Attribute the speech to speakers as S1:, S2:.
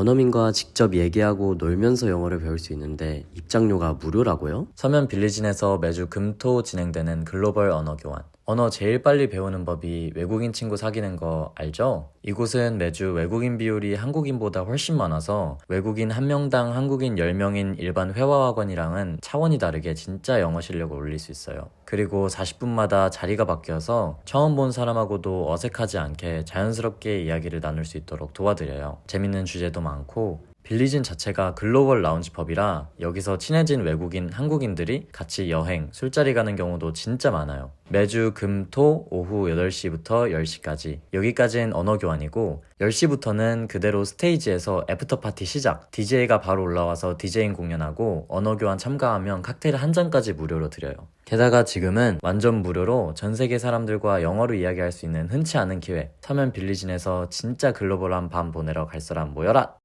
S1: 원어민과 직접 얘기하고 놀면서 영어를 배울 수 있는데 입장료가 무료라고요?
S2: 서면 빌리진에서 매주 금토 진행되는 글로벌 언어 교환. 언어 제일 빨리 배우는 법이 외국인 친구 사귀는 거 알죠? 이곳은 매주 외국인 비율이 한국인보다 훨씬 많아서 외국인 한 명당 한국인 10명인 일반 회화학원이랑은 차원이 다르게 진짜 영어 실력을 올릴 수 있어요. 그리고 40분마다 자리가 바뀌어서 처음 본 사람하고도 어색하지 않게 자연스럽게 이야기를 나눌 수 있도록 도와드려요. 재밌는 주제도 많고 빌리진 자체가 글로벌 라운지 펍이라 여기서 친해진 외국인, 한국인들이 같이 여행, 술자리 가는 경우도 진짜 많아요. 매주 금, 토, 오후 8시부터 10시까지. 여기까지는 언어 교환이고 10시부터는 그대로 스테이지에서 애프터 파티 시작. DJ가 바로 올라와서 디제잉 공연하고 언어 교환 참가하면 칵테일 한 잔까지 무료로 드려요. 게다가 지금은 완전 무료로 전 세계 사람들과 영어로 이야기할 수 있는 흔치 않은 기회. 서면 빌리진에서 진짜 글로벌한 밤 보내러 갈 사람 모여라!